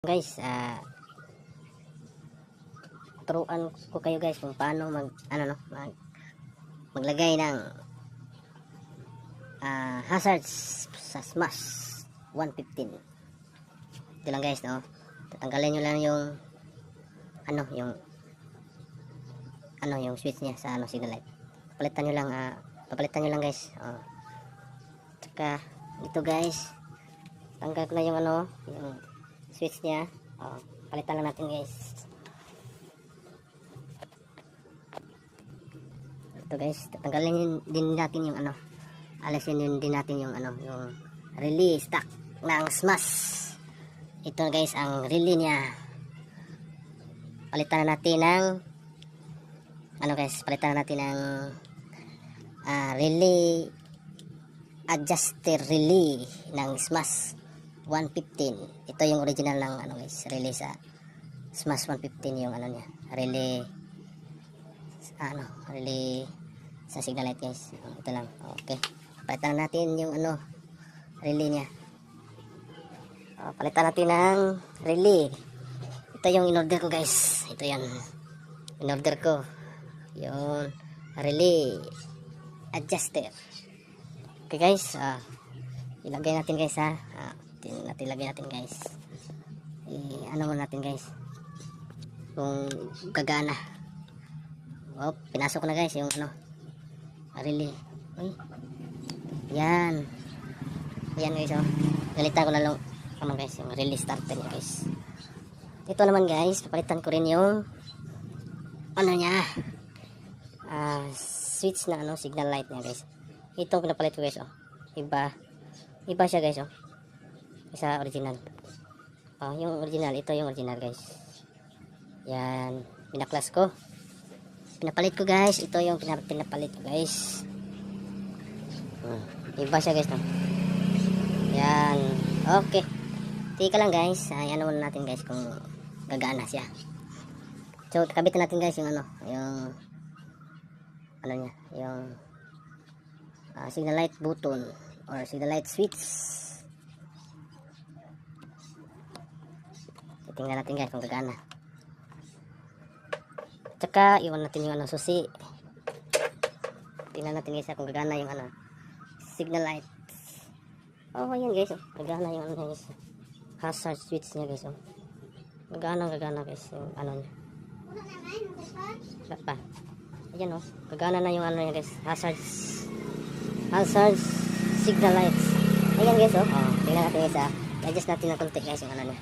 guys ah turuan ko kayo guys kung paano mag ano no mag, maglagay ng ah hazards sa smash 115 ito lang guys no. Tatanggalin nyo lang yung ano yung ano yung switch niya sa ano signal light palitan nyo lang ah papalitan nyo lang guys oh. tsaka ito guys tanggal ko na yung ano yung switch niya. Oh, palitan lang natin guys. Ito guys tatanggalin din natin yung ano alisin yun din natin yung ano yung relay stock ng smash. Ito guys ang relay niya. Palitan na natin ng ano guys palitan na natin ng ah, relay adjuster relay ng smash 115 ito yung original ng ano guys relay sa smash 115 yung ano niya. Relay sa ano relay sa signal light guys. Ito lang. Okay. Palitan na natin yung ano relay niya. Oh, palitan natin ng relay ito yung in-order ko guys. Ito yan. In-order ko. Yung relay adjuster. Okay guys. Ah ilagay natin guys ha. Ah, tin- natin ilagay natin guys. I ano mo natin guys? Kung gagana. Oh pinasok na guys yung ano. Relay uy. Yan yan guys oh. Galitan ko na lang. Naman guys yung relay starter niya guys. Ito naman guys papalitan ko rin yung ano niya. Ah switch na ano signal light niya guys. Ito pinapalit ko guys oh. Iba. Iba siya guys oh isa original. Oh yung original. Ito yung original guys. Yan. Pinaklas ko. Pinapalit ko guys. Ito yung pinap pinapalit ko guys. Hmm, iba siya guys no? Yan. Okay. Tika lang guys. Ay ano natin guys kung gagana siya. So kabitan natin guys yung ano yung ano niya yung ah, signal light button or signal light switch titingnan natin guys kung gagana tsaka iwan natin yung ano susi. Tingnan natin guys kung gagana yung ano signal light oh ayan guys oh. gagana yung ano guys. Hazard switch niya guys oh. gagana gagana guys yung ano niya. Wala pa. Ayan oh. Gagana na yung ano niya guys. Hazard hazard signal lights. Ayan guys oh, oh tingnan natin guys ah adjust natin ng konti guys yung ano niya